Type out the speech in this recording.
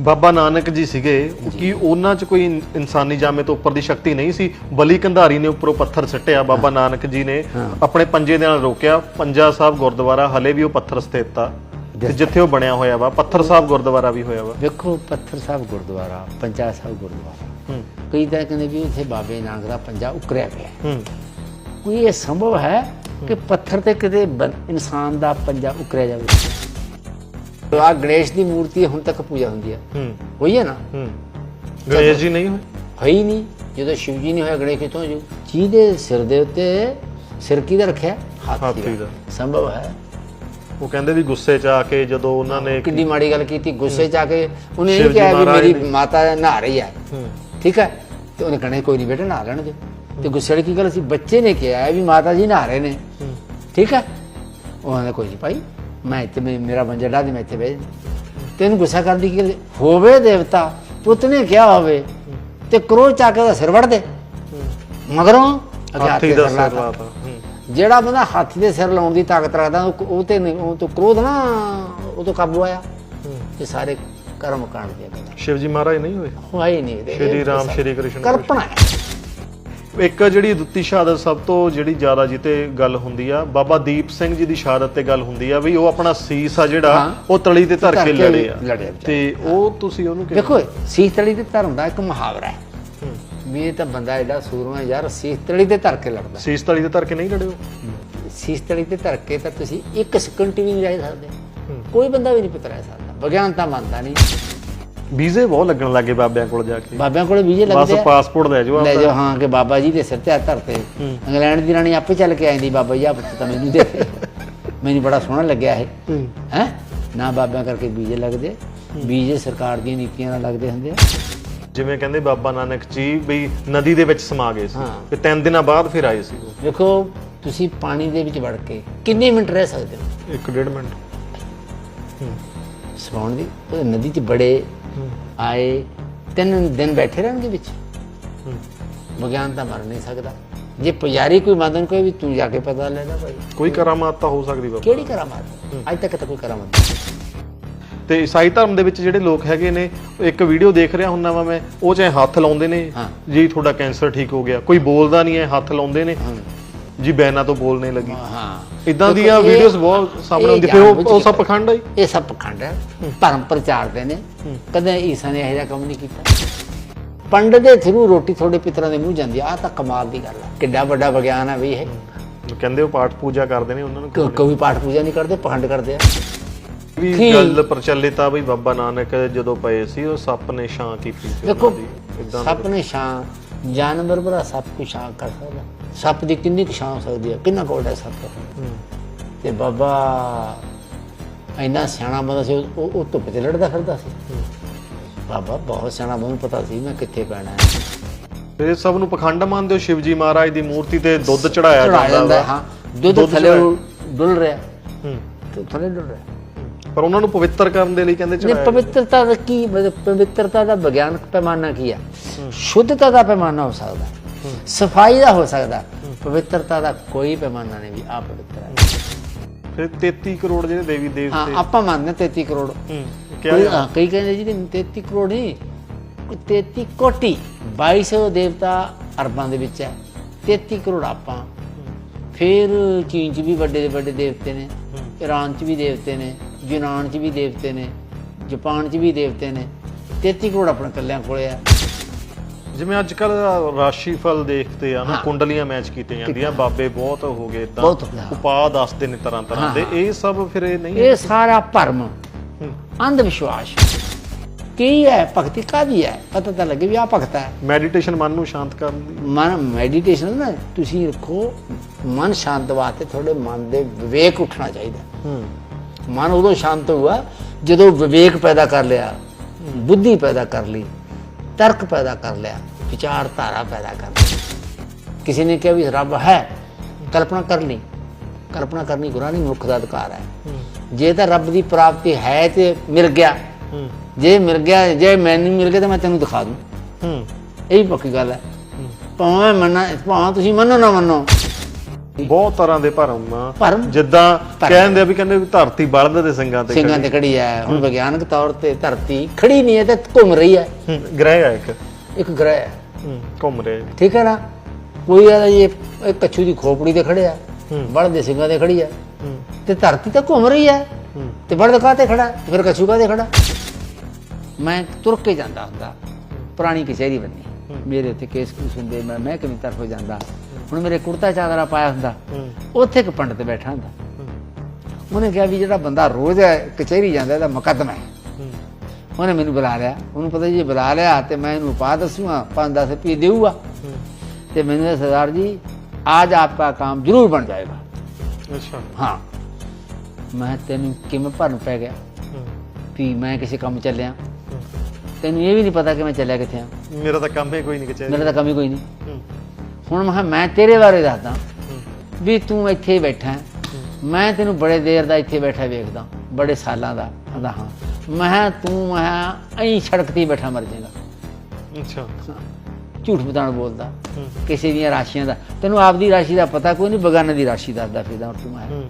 ਬਾਬਾ ਨਾਨਕ ਜੀ ਸੀਗੇ ਕੀ ਉਹਨਾਂ 'ਚ ਕੋਈ ਇਨ- ਇਨਸਾਨੀ ਜਾਮੇ ਤੋਂ ਉੱਪਰ ਦੀ ਸ਼ਕਤੀ ਨਹੀਂ ਸੀ। ਬਲੀ ਕੰਧਾਰੀ ਨੇ ਉੱਪਰੋਂ ਪੱਥਰ ਸੱਟਿਆ ਬਾਬਾ ਨਾਨਕ ਜੀ ਨੇ ਆਪਣੇ ਪੰਜੇ ਦੇ ਨਾਲ ਰੋਕਿਆ। ਪੰਜਾ ਸਾਹਿਬ ਗੁਰਦੁਆਰਾ ਹਲੇ ਵੀ ਉਹ ਪੱਥਰ ਸਥਿਤ ਆ। ਤੇ ਜਿੱਥੇ ਉਹ ਬਣਿਆ ਹੋਇਆ ਵਾ ਪੱਥਰ ਸਾਹਿਬ ਗੁਰਦੁਆਰਾ ਵੀ ਹੋਇਆ ਵਾ। ਵੇਖੋ ਪੱਥਰ ਸਾਹਿਬ ਗੁਰਦੁਆਰਾ ਪੰਜਾ ਸਾਹਿਬ ਗੁਰਦੁਆਰਾ। ਕਈ ਤਾਂ ਕਹਿੰਦੇ ਵੀ ਉੱਥੇ ਬਾਬੇ ਨਾਨਕ ਦਾ ਪੰਜਾ ਉਕਰਿਆ ਪਿਆ। ਹੂੰ। ਕੋਈ ਇਹ ਸੰਭਵ ਹੈ ਕਿ ਪੱਥਰ ਤੇ ਕਿਤੇ ਇਨਸਾਨ ਦਾ ਪੰਜਾ ਉਕਰਿਆ ਜਾਵੇ? ਆ ਗਣੇਸ਼ ਦੀ ਮੂਰਤੀ ਹੁਣ ਤੱਕ ਪੂਜਾ ਹੁੰਦੀ ਹੂੰ। ਹੋਈ ਹੈ ਨਾ? ਹੂੰ। ਗਣੇਸ਼ ਜੀ ਨਹੀਂ ਹੋਏ? ਹੈ ਹੀ ਨਹੀਂ। ਜਦੋਂ ਸ਼ਿਵ ਜੀ ਨਹੀਂ ਹੋਇਆ ਗਣੇਸ਼ ਕਿੱਥੋਂ ਜੂ ਜਿਹਦੇ ਸਿਰ ਦੇ ਉੱਤੇ ਸਿਰ ਕਿਹਦਾ ਰੱਖਿਆ? ਹਾਥੀ ਦਾ। ਦਾ। ਸੰਭਵ ਹੈ। ਉਹ ਕਹਿੰਦੇ ਵੀ ਗੁੱਸੇ 'ਚ ਆ ਕੇ ਜਦੋਂ ਉਹਨਾਂ ਨੇ ਕਿੰਨੀ ਮਾੜੀ ਗੱਲ ਕੀਤੀ ਗੁੱਸੇ ਚ ਆ ਕੇ ਉਹਨੇ ਇਹ ਜੀ ਕਿਹਾ ਵੀ ਮਹਾਰਾਜ ਮੇਰੀ ਨੇ- ਮਾਤਾ ਨਹਾ ਰਹੀ ਹੈ। ਠੀਕ ਹੈ? ਤੇ ਉਹਨੇ ਕਹਣਾ ਕੋਈ ਨਹੀਂ ਬੇਟਾ ਨਹਾ ਲੈਣ ਦੇ। ਤੇ ਗੁੱਸੇ ਵਾਲੀ ਕੀ ਗੱਲ ਸੀ? ਬੱਚੇ ਨੇ ਕਿਹਾ ਵੀ ਮਾਤਾ ਜੀ ਨਹਾ ਰਹੇ ਨੇ। ਠੀਕ ਹੈ? ਉਹ ਕਹਿੰਦਾ ਕੋਈ ਨਹੀਂ ਭਾਈ ਮੈਂ ਮੈਂ- ਮੇਰਾ ਢਾ ਦੇ ਮੈਂ ਇੱਥੇ ਬਹਿ ਜਾ। ਤੈਨੂੰ ਗੁੱਸਾ ਕਰਨ ਦੀ ਕੀ ਹੋਵੇ ਦੇਵਤਾ ਪੁੱਤ ਨੇ ਕਿਹਾ ਹੋਵੇ ਤੇ ਕਰੋਧ ਚਾ ਕੇ ਉਹਦਾ ਸਿਰ ਵੜ ਦੇ। ਮਗਰੋਂ ਹਾਥੀ ਤੇ ਦਾ ਸਿਰ ਲਾਤਾ। ਜਿਹੜਾ ਬੰਦਾ ਹਾਥੀ ਦੇ ਸਿਰ ਲਾਉਣ ਦੀ ਤਾਕਤ ਰੱਖਦਾ ਉਹ ਤੇ ਨਹੀਂ- ਉਹ ਤੋਂ ਕ੍ਰੋਧ ਨਾ ਉਹ ਤੋਂ ਕਾਬੂ ਆਇਆ। ਇਹ ਸਾਰੇ ਕਰਮ ਕਾਂਡ ਗੱਲਾਂ ਸ਼ਿਵ ਜੀ ਮਹਾਰਾਜ ਨਹੀਂ ਹੋਏ? ਹੋਇਆ ਹੀ ਨਹੀਂ। ਸ਼੍ਰੀ ਰਾਮ ਸ਼੍ਰੀ ਕ੍ਰਿਸ਼ਨ ਕਲਪਨਾ ਇੱਕ ਜਿਹੜੀ ਦੁੱਤੀ ਸ਼ਹਾਦਤ ਸਭ ਤੋਂ ਜਿਹੜੀ ਜ਼ਿਆਦਾ ਜਿੱਤੇ ਗੱਲ ਹੁੰਦੀ ਆ ਬਾਬਾ ਦੀਪ ਸਿੰਘ ਜੀ ਦੀ ਸ਼ਹਾਦਤ ਤੇ ਗੱਲ ਹੁੰਦੀ ਆ ਵੀ ਉਹ ਆਪਣਾ ਸੀਸ ਆ ਜਿਹੜਾ। ਉਹ ਤਲੀ ਤੇ ਧਰ ਕੇ ਲੜੇ ਆ। ਤੇ ਉਹ ਤੁਸੀਂ ਉਹਨੂੰ ਦੇਖੋ ਸੀਸ ਤਲੀ ਤੇ ਧਰਮ ਦਾ ਇੱਕ ਮੁਹਾਵਰਾ ਹੈ। ਵੀ ਇਹ ਤਾਂ ਬੰਦਾ ਐਡਾ ਸੂਰਮਾ ਯਾਰ ਸੀਸ ਤਲੀ ਤੇ ਧਰ ਕੇ ਲੜਦਾ। ਸੀਸ ਤਲੀ ਤੇ ਧਰ ਕੇ ਨਹੀਂ ਲੜੇ ਉਹ? ਸੀਸ ਤਲੀ ਤੇ ਧਰ ਕੇ ਤਾਂ ਤੁਸੀਂ ਇੱਕ ਸਕਿੰਟ ਵੀ ਨਹੀਂ ਰਹਿ ਸਕਦੇ। ਕੋਈ ਬੰਦਾ ਵੀ ਨਹੀਂ ਪੁੱਤ ਰਹਿ ਸਕਦਾ। ਵਿਗਿਆਨ ਤਾਂ ਮੰਨਦਾ ਨਹੀਂ। ਵੀਜ਼ੇ ਬਹੁਤ ਲੱਗਣ ਲੱਗੇ ਬਾਬਿਆਂ ਕੋਲ ਜਾ ਕੇ ਬਾਬਿਆਂ ਕੋਲੇ ਵੀਜ਼ੇ ਬਸ ਲੱਗਦੇ ਆ ਪਾਸਪੋਰਟ ਲੈ ਜਾਓ ਲੈ। ਜਾਓ ਹਾਂ ਕਿ ਬਾਬਾ ਜੀ ਦੇ ਸਿਰ ਤੇ ਹੱਥ ਧਰਤੇ। ਇੰਗਲੈਂਡ ਦੀ ਰਾਣੀ ਆਪੇ ਚੱਲ ਕੇ ਆਂਦੀ ਬਾਬਾ ਜੀ ਆ ਪੁੱਤ ਤਾਂ ਮੈਨੂੰ ਦੇ ਦੇ। ਮੈਨੂੰ ਬੜਾ ਸੋਹਣਾ ਲੱਗਿਆ ਇਹ ਹੂੰ। ਹੈ ਨਾ ਬਾਬਿਆਂ ਕਰਕੇ ਵੀਜ਼ੇ ਲੱਗਦੇ ਵੀਜ਼ੇ ਸਰਕਾਰ ਦੀਆਂ ਨੀਤੀਆਂ ਨਾਲ ਲੱਗਦੇ ਹੁੰਦੇ ਆ ਜਿਵੇਂ ਕਹਿੰਦੇ ਬਾਬਾ ਨਾਨਕ ਜੀ ਵੀ ਨਦੀ ਦੇ ਵਿੱਚ ਸਮਾ ਗਏ ਸੀ ਹਾਂ। ਤੇ ਤਿੰਨ ਦਿਨਾਂ ਬਾਅਦ ਫਿਰ ਆਏ ਸੀ ਵੇਖੋ ਤੁਸੀਂ ਪਾਣੀ ਦੇ ਵਿੱਚ ਵੜ ਕੇ ਕਿੰਨੇ ਮਿੰਟ ਰਹਿ ਸਕਦੇ ਹੋ ਇੱਕ ਡੇਢ ਮਿੰਟ ਸਮਾਉਣ ਦੀ ਉਹ ਨਦੀ 'ਚ ਬੜੇ। ਆਏ ਤਿੰਨ ਦਿਨ ਬੈਠੇ ਰਹਿਣਗੇ ਵਿੱਚ। ਵਿਗਿਆਨ ਤਾਂ ਮਰ ਨਹੀਂ ਸਕਦਾ। ਜੇ ਪੁਜਾਰੀ ਕੋਈ ਮੰਨਣ ਕੋਈ ਵੀ ਤੂੰ ਜਾ ਕੇ ਪਤਾ ਲੈ ਲੈ ਭਾਈ। ਕੋਈ ਕਰਾਮਾਤ ਤਾਂ ਹੋ ਸਕਦੀ ਬਾਬਾ। ਕਿਹੜੀ ਕਰਾਮਾਤ? ਅੱਜ ਤੱਕ ਤਾਂ ਕੋਈ ਕਰਾਮਾਤ ਨਹੀਂ। ਤੇ ਈਸਾਈ ਧਰਮ ਦੇ ਵਿੱਚ ਜਿਹੜੇ ਲੋਕ ਹੈਗੇ ਨੇ ਇੱਕ ਵੀਡੀਓ ਦੇਖ ਰਿਹਾ ਹੁੰਨਾ ਵਾ ਮੈਂ ਉਹ ਚਾਹੇ ਹੱਥ ਲਾਉਂਦੇ ਨੇ। ਜੀ ਤੁਹਾਡਾ ਕੈਂਸਰ ਠੀਕ ਹੋ ਗਿਆ। ਕੋਈ ਬੋਲਦਾ ਨਹੀਂ ਹੈ ਹੱਥ ਲਾਉਂਦੇ ਨੇ। ਜੀ ਬੈਨਾਂ ਤੋਂ ਬੋਲਣੇ ਲੱਗੀ। ਹਾਂ ਇਦਾਂ ਦੀਆਂ ਇਹ- ਵੀਡੀਓਜ਼ ਬਹੁਤ ਸਾਹਮਣੇ ਇਹ ਆਉਂਦੀ ਫਿਰ ਉਹ ਸਭ ਪਖੰਡ ਹੈ ਇਹ ਸਭ ਪਖੰਡ ਹੈ। ਧਰਮ ਪ੍ਰਚਾਰਦੇ ਨੇ। ਕਦੇ ਈਸਾ ਨੇ ਇਹੋ ਜਿਹਾ ਕੰਮ ਨਹੀਂ ਕੀਤਾ। ਪੰਡਤ ਦੇ ਥਰੂ ਰੋਟੀ ਤੁਹਾਡੇ ਪਿਤਰਾਂ ਦੇ ਮੂੰਹ ਜਾਂਦੀ ਆ। ਤਾਂ ਕਮਾਲ ਦੀ ਗੱਲ ਹੈ ਕਿੱਡਾ ਵੱਡਾ ਵਿਗਿਆਨ ਹੈ ਵੀ ਇਹ। ਕਹਿੰਦੇ ਉਹ ਪਾਠ ਪੂਜਾ ਕਰਦੇ ਨੇ ਉਹਨਾਂ ਨੂੰ ਕ- ਕੋਈ ਪਾਠ ਪੂਜਾ ਨਹੀਂ ਕਰਦੇ ਪਖੰਡ ਕਰਦੇ ਆ। ਵੀ? ਗੱਲ ਪ੍ਰਚਲਿਤ ਆ ਵੀ ਬਾਬਾ ਨਾਨਕ ਜਦੋਂ ਪਏ ਸੀ ਉਹ ਸੱਪ ਨੇ ਛਾਂ ਕੀਤੀ ਸੀ ਦੇਖੋ ਉਹਨਾਂ ਦੀ। ਏਦਾਂ ਦਾ ਸੱਪ ਨੇ ਛਾਂ ਜਾਨਵਰ ਬੜਾ ਸੱਪ ਨੂੰ ਛਾਂ ਕਰ ਸਕਦਾ। ਸੱਪ ਦੀ ਕਿੰਨੀ ਕੁ ਛਾਂ ਹੋ ਸਕਦੀ ਹੈ ਕਿੰਨਾ ਕੋਲ ਹੈ ਸੱਪ ਹੂੰ। ਤੇ ਬਾਬਾ ਇੰਨਾ ਸਿਆਣਾ ਬੰਦਾ ਸੀ ਉਹ ਉਹ ਧੁੱਪ ਤੇ ਲੜਦਾ ਫਿਰਦਾ ਸੀ। ਬਾਬਾ ਬਹੁਤ ਸਿਆਣਾ ਬੰਦਾ ਪਤਾ ਸੀ ਮੈਂ ਕਿੱਥੇ ਪੈਣਾ। ਹੈ ਫਿਰ ਇਹ ਸਭ ਨੂੰ ਪਖੰਡ ਮੰਨਦੇ ਹੋ ਸ਼ਿਵਜੀ ਮਹਾਰਾਜ ਦੀ ਮੂਰਤੀ ਤੇ ਦੁੱਧ ਚੜਾਇਆ ਜਾਂਦਾ ਹੈ, ਦੁੱਧ ਥੱਲੇ। ਡੁੱਲ ਰਿਹਾ। ਹੂੰ। ਤੇ ਥੱਲੇ ਡੁੱਲ ਰਿਹਾ। ਪਰ ਉਹਨਾਂ ਨੂੰ ਪਵਿੱਤਰ ਕਰਨ ਦੇ ਲਈ ਕਹਿੰਦੇ ਨਹੀਂ ਚੜਾਇਆ ਪਵਿੱਤਰਤਾ ਦਾ ਕੀ ਮਤਲਬ ਪਵਿੱਤਰਤਾ ਦਾ ਵਿਗਿਆਨਕ ਪੈਮਾਨਾ ਕੀ ਹੈ। ਸ਼ੁੱਧਤਾ ਦਾ ਪੈਮਾਨਾ ਹੋ ਸਕਦਾ। ਸਫ਼ਾਈ ਦਾ ਹੋ ਸਕਦਾ ਪਵਿੱਤਰਤਾ ਦਾ ਕੋਈ ਪੈਮਾਨਾ ਨਹੀਂ ਵੀ ਆ ਪਵਿੱਤਰ ਹੈ। ਫਿਰ 33 ਕਰੋੜ ਜਿਹੜੇ ਦੇਵੀ ਹਾਂ ਦੇਵਤੇ ਆਪਾਂ ਮੰਨਦੇ 33 ਕਰੋੜ। ਹੂੰ ਕੋਈ- ਹਾਂ, ਕਈ ਕਹਿੰਦੇ ਜੀ ਕਿ 33 ਕਰੋੜ ਨਹੀਂ ਕੋਈ 33 ਕੋਟੀ 2200 ਦੇਵਤਾ ਅਰਬਾਂ ਦੇ ਵਿੱਚ ਹੈ। 33 ਕਰੋੜ ਆਪਾਂ। ਫਿਰ ਚੀਨ 'ਚ ਵੀ ਵੱਡੇ ਦੇ ਵੱਡੇ ਦੇਵਤੇ ਨੇ ਈਰਾਨ 'ਚ ਵੀ ਦੇਵਤੇ ਨੇ ਯੂਨਾਨ 'ਚ ਵੀ ਦੇਵਤੇ ਨੇ ਜਾਪਾਨ 'ਚ ਵੀ ਦੇਵਤੇ ਨੇ। 33 ਕਰੋੜ ਆਪਣੇ ਕੱਲਿਆਂ ਕੋਲੇ ਆ। ਜਿਵੇਂ ਅੱਜ ਕੱਲ ਰਾਸ਼ੀ ਫਲ ਦੇਖਦੇ ਆ ਨਾ। ਕੁੰਡਲੀਆਂ ਮੈਚ ਕੀਤੀਆਂ ਜਾਂਦੀਆਂ ਬਾਬੇ ਬਹੁਤ ਹੋ ਗਏ ਗਿਆ। ਉਪਾਅ ਦੱਸਦੇ ਨੇ ਤਰ੍ਹਾਂ ਤਰ੍ਹਾਂ ਦੇ ਇਹ ਸਭ ਫਿਰ ਇਹ ਨਹੀਂ ਇਹ ਸਾਰਾ ਭਰਮ। ਅੰਧ ਵਿਸ਼ਵਾਸ ਕੀ ਹੈ? ਭਗਤੀ ਕਾਦੀ ਹੈ? ਪਤਾ ਤਾਂ ਲੱਗੇ ਵੀ ਆ ਭਗਤ ਹੈ। ਮੈਡੀਟੇਸ਼ਨ ਮਨ ਨੂੰ ਸ਼ਾਂਤ ਕਰਨ ਦੀ। ਮਨ ਮੈਡੀਟੇਸ਼ਨ ਨਾ ਤੁਸੀਂ ਰੱਖੋ ਮਨ ਸ਼ਾਂਤ ਵਾਸਤੇ ਤੁਹਾਡੇ ਮਨ ਦੇ ਵਿਵੇਕ ਉੱਠਣਾ ਚਾਹੀਦਾ। ਹੂੰ। ਮਨ ਉਦੋਂ ਸ਼ਾਂਤ ਹੋਊਗਾ ਜਦੋਂ ਵਿਵੇਕ ਪੈਦਾ ਕਰ ਲਿਆ ਬੁੱਧੀ ਪੈਦਾ ਕਰ ਲਈ। ਤਰਕ ਪੈਦਾ ਕਰ ਲਿਆ ਵਿਚਾਰ ਧਾਰਾ ਪੈਦਾ ਕਰ ਲਈ ਕਿਸੇ ਨੇ ਕਿਹਾ ਵੀ ਰੱਬ ਹੈ ਕਲਪਨਾ ਕਰ ਲਈ। ਕਲਪਨਾ ਕਰਨੀ ਗੁਨਾਹ ਨਹੀਂ ਮੁੱਖ ਦਾ ਅਧਿਕਾਰ ਹੈ। ਜੇ ਤਾਂ ਰੱਬ ਦੀ ਪ੍ਰਾਪਤੀ ਹੈ ਤੇ ਮਿਲ ਗਿਆ। ਹੂੰ। ਜੇ ਮਿਲ ਗਿਆ ਜੇ ਮੈਨੂੰ ਮਿਲ ਗਿਆ ਤਾਂ ਮੈਂ ਤੈਨੂੰ ਦਿਖਾ ਦੂੰ। ਹੂੰ। ਇਹ ਵੀ ਪੱਕੀ ਗੱਲ ਹੈ। ਭਾਵੇਂ ਮੰਨਾ ਭਾਵੇਂ ਤੁਸੀਂ ਮੰਨੋ ਨਾ ਮੰਨੋ। ਬਹੁਤ ਤਰ੍ਹਾਂ ਦੇ ਭਰਮ ਆ। ਭਰਮ? ਜਿੱਦਾਂ ਕਹਿੰਦੇ ਆ ਵੀ ਕਹਿੰਦੇ ਵੀ ਧਰਤੀ ਬਲਦ ਦੇ ਸਿੰਘਾਂ ਤੇ ਸਿੰਘਾਂ ਤੇ ਖੜੀ। ਹੈ ਹੁਣ ਵਿਗਿਆਨਕ ਤੌਰ ਤੇ ਧਰਤੀ ਖੜੀ ਨਹੀਂ ਹੈ ਤੇ ਘੁੰਮ ਰਹੀ ਹੈ। ਹੂੰ, ਗ੍ਰਹਿ ਆ ਇੱਕ। ਇੱਕ ਗ੍ਰਹਿ ਹੈ। ਹੂੰ, ਘੁੰਮ ਰਿਹਾ ਠੀਕ ਹੈ ਨਾ? ਕੋਈ ਆਦਾ ਇਹ ਇਹ ਕੱਛੂ ਦੀ ਖੋਪੜੀ ਤੇ ਖੜਿਆ। ਹੂੰ। ਬਲਦ ਦੇ ਸਿੰਘਾਂ ਤੇ ਖੜੀ ਹੈ ਹੂੰ, ਤੇ ਧਰਤੀ ਤਾਂ ਘੁੰਮ ਰਹੀ ਹੈ। ਹੂੰ, ਤੇ ਬਲਦ ਖੜਾ? ਤੇ ਫਿਰ ਕੱਛੂ ਕਾਹਤੇ ਖੜਾ? ਮੈਂ ਤੁਰ ਕੇ ਜਾਂਦਾ ਹੁੰਦਾ। ਪੁਰਾਣੀ ਕਚਹਿਰੀ ਬੰਨੀ। ਮੇਰੇ ਉੱਤੇ ਕੇਸ ਕੁਸ ਹੁੰਦੇ। ਮੈਂ ਮੈਂ ਕਿਵੇਂ ਤਰਫ ਜਾਂਦਾ। ਹੁਣ ਮੇਰੇ ਕੁੜਤਾ ਚਾਦਰਾ ਪਾਇਆ ਹੁੰਦਾ ਉੱਥੇ ਇੱਕ ਪੰਡਤ ਬੈਠਾ ਹੁੰਦਾ। ਉਹਨੇ ਕਿਹਾ ਵੀ ਜਿਹੜਾ ਬੰਦਾ ਰੋਜ਼ ਕਚਹਿਰੀ ਜਾਂਦਾ ਇਹਦਾ ਮੁਕੱਦਮਾ ਹੈ। ਉਹਨੇ ਮੈਨੂੰ ਬੁਲਾ ਲਿਆ। ਉਹਨੂੰ ਪਤਾ ਜੀ ਬੁਲਾ ਲਿਆ ਤੇ ਮੈਂ ਇਹਨੂੰ ਪਾ ਦਸੂਆ 5-10 ਰੁਪਏ ਦੇਊਗਾ। ਤੇ ਮੈਨੂੰ ਸਰਦਾਰ ਜੀ ਆਜ ਆਪਕਾ ਕੰਮ ਜ਼ਰੂਰ ਬਣ ਜਾਏਗਾ। ਅੱਛਾ। ਹਾਂ। ਮੈਂ ਤੈਨੂੰ ਕਿਵੇਂ ਭਰਨ ਪੈ ਗਿਆ? ਵੀ ਮੈਂ ਕਿਸੇ ਕੰਮ ਚੱਲਿਆ। ਤੈਨੂੰ ਇਹ ਵੀ ਨਹੀਂ ਪਤਾ ਕਿ ਮੈਂ ਚੱਲਿਆ ਕਿੱਥੇ ਆ। ਮੇਰਾ ਤਾਂ ਕੰਮ ਹੀ ਕੋਈ ਨਹੀਂ ਕਿਚੇ ਮੇਰਾ ਤਾਂ ਕੰਮ ਹੀ ਕੋਈ ਨਹੀਂ। ਹੁਣ ਮੈਂ ਕਿਹਾ, ਮੈਂ ਤੇਰੇ ਬਾਰੇ ਦੱਸਦਾ ਵੀ ਤੂੰ ਇੱਥੇ ਬੈਠਾ ਹੈ। ਮੈਂ ਤੈਨੂੰ ਬੜੇ ਦੇਰ ਦਾ ਇੱਥੇ ਬੈਠਾ ਵੇਖਦਾ ਬੜੇ ਸਾਲਾਂ ਦਾ ਕਹਿੰਦਾ ਹਾਂ। ਮੈਂ ਕਿਹਾ, ਤੂੰ ਮੈਂ ਐਂ ਸੜਕ ਤੇ ਹੀ ਬੈਠਾ ਮਰ ਜਾਏਗਾ। ਅੱਛਾ। ਝੂਠ ਬਤਾਣ ਬੋਲਦਾ। ਹੂੰ, ਕਿਸੇ ਦੀਆਂ ਰਾਸ਼ੀਆਂ ਦਾ ਤੈਨੂੰ ਆਪਦੀ ਰਾਸ਼ੀ ਦਾ ਪਤਾ ਕੋਈ ਨਹੀਂ ਬਗਾਨੇ ਦੀ ਰਾਸ਼ੀ ਦੱਸਦਾ ਫਿਰਦਾ ਹੁਣ ਤੂੰ ਮੈਂ ਹੂੰ,